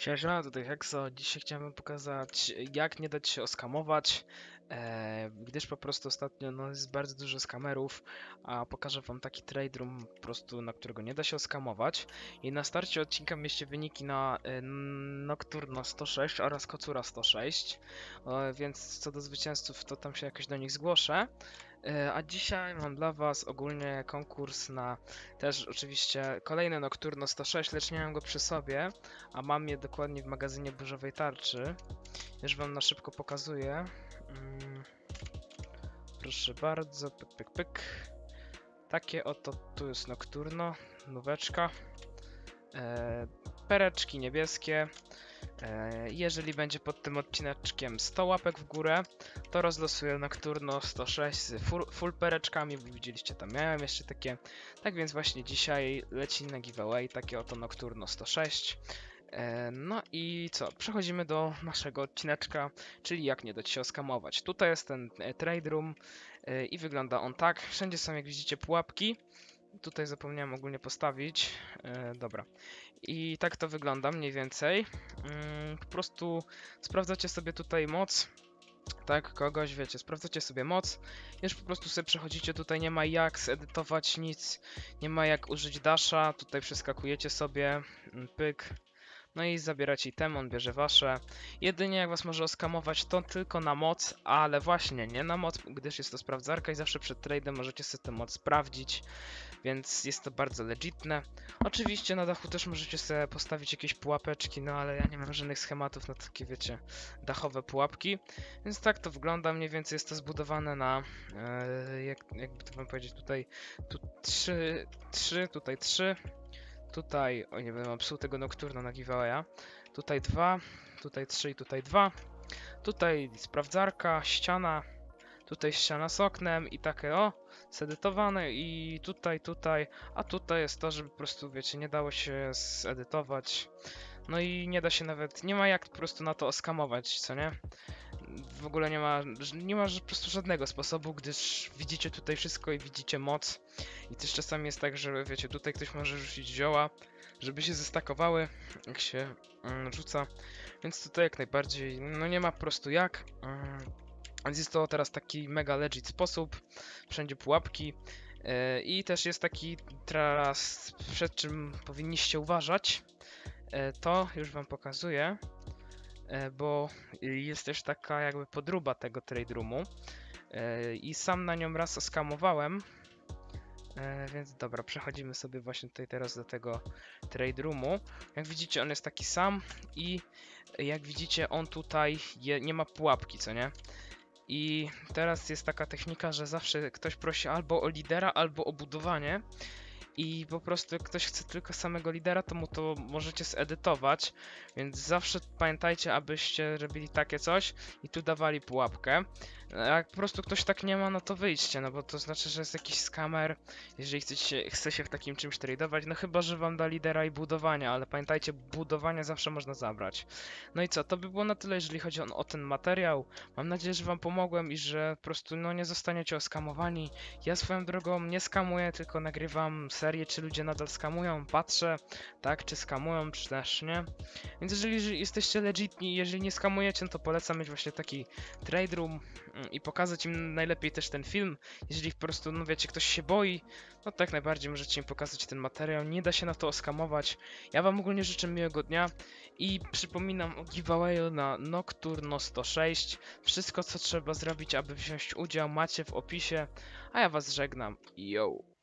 Siema, tutaj Hexo. Dzisiaj chciałem pokazać, jak nie dać się oskamować, e, gdyż po prostu ostatnio no, jest bardzo dużo skamerów, a pokażę wam taki trade room, po prostu, na którego nie da się oskamować. I na starcie odcinka mieście wyniki na e, Nocturno 106 oraz Kocura 106, e, więc co do zwycięzców, to tam się jakoś do nich zgłoszę. E, A dzisiaj mam dla Was ogólnie konkurs na też oczywiście kolejny Nocturno 106, lecz nie mam go przy sobie, a mam je dokładnie w magazynie Burzowej Tarczy. Już Wam na szybko pokazuję. Mm, Proszę bardzo, pyk, pyk, pyk. Takie oto tu jest Nocturno, nóweczka. E, pereczki niebieskie. E, jeżeli będzie pod tym odcineczkiem 100 łapek w górę, to rozlosuję Nocturno 106 z full, full pereczkami, bo widzieliście tam miałem jeszcze takie. Tak więc właśnie dzisiaj leci na giveaway takie oto Nocturno 106. E, No i co? Przechodzimy do naszego odcineczka, czyli jak nie dać się oskamować. Tutaj jest ten e, trade room i wygląda on tak. Wszędzie są jak widzicie pułapki. Tutaj zapomniałem ogólnie postawić. E, dobra. I tak to wygląda mniej więcej. Mm, Po prostu sprawdzacie sobie tutaj moc. Tak, kogoś, wiecie, sprawdzacie sobie moc. Już po prostu sobie przechodzicie, tutaj nie ma jak zedytować nic, nie ma jak użyć dasha, tutaj przeskakujecie sobie, mm, pyk. No i zabieracie item, on bierze wasze. Jedynie jak was może oskamować to tylko na moc, ale właśnie nie na moc, gdyż jest to sprawdzarka i zawsze przed trade'em możecie sobie tę moc sprawdzić, więc jest to bardzo legitne. Oczywiście na dachu też możecie sobie postawić jakieś pułapeczki, no ale ja nie mam żadnych schematów na takie, wiecie, dachowe pułapki. Więc tak to wygląda, mniej więcej jest to zbudowane na, e, jak, jakby to wam powiedzieć, tutaj tu 3, 3 tutaj 3, tutaj, o nie będę mam psuł tego Nocturna na giveawaya, tutaj 2, tutaj 3 i tutaj 2, tutaj sprawdzarka, ściana, tutaj ściana z oknem i takie o, zedytowane i tutaj, tutaj, a tutaj jest to, żeby po prostu, wiecie, nie dało się zedytować, no i nie da się nawet, nie ma jak po prostu na to oskamować, co nie? W ogóle nie ma, nie ma po prostu żadnego sposobu, gdyż widzicie tutaj wszystko i widzicie moc. I też czasami jest tak, że wiecie, tutaj ktoś może rzucić zioła, żeby się zestakowały, jak się mm, rzuca. Więc tutaj jak najbardziej, no nie ma po prostu jak. Więc jest to teraz taki mega legit sposób. Wszędzie pułapki. Yy, I też jest taki teraz, przed czym powinniście uważać. Yy, to już wam pokazuję e, bo jest też taka jakby podruba tego trade roomu e, i sam na nią raz oskamowałem, e, więc dobra, przechodzimy sobie właśnie tutaj teraz do tego trade roomu. Jak widzicie on jest taki sam i jak widzicie on tutaj je, nie ma pułapki, co nie? I teraz jest taka technika, że zawsze ktoś prosi albo o lidera, albo o budowanie. I po prostu jak ktoś chce tylko samego lidera, to mu to możecie zedytować. Więc zawsze pamiętajcie, abyście robili takie coś i tu dawali pułapkę. Jak po prostu ktoś tak nie ma, no to wyjdźcie, no bo to znaczy, że jest jakiś skamer, jeżeli chcecie, chce się w takim czymś tradować, no chyba, że wam da lidera i budowania, ale pamiętajcie, budowanie zawsze można zabrać. No i co, to by było na tyle, jeżeli chodzi o, o ten materiał. Mam nadzieję, że wam pomogłem i że po prostu no nie zostaniecie oskamowani. Ja swoją drogą nie skamuję, tylko nagrywam serię, czy ludzie nadal skamują, patrzę, tak, czy skamują, czy też nie. Więc jeżeli jesteście legitni, jeżeli nie skamujecie, no to polecam mieć właśnie taki trade room mm, i pokazać im najlepiej też ten film. Jeżeli po prostu, no wiecie, ktoś się boi, no to jak najbardziej możecie im pokazać ten materiał. Nie da się na to oskamować. Ja wam ogólnie życzę miłego dnia i przypominam o giveawayu na Nocturno 106. Wszystko, co trzeba zrobić, aby wziąć udział, macie w opisie. A ja was żegnam. Yo!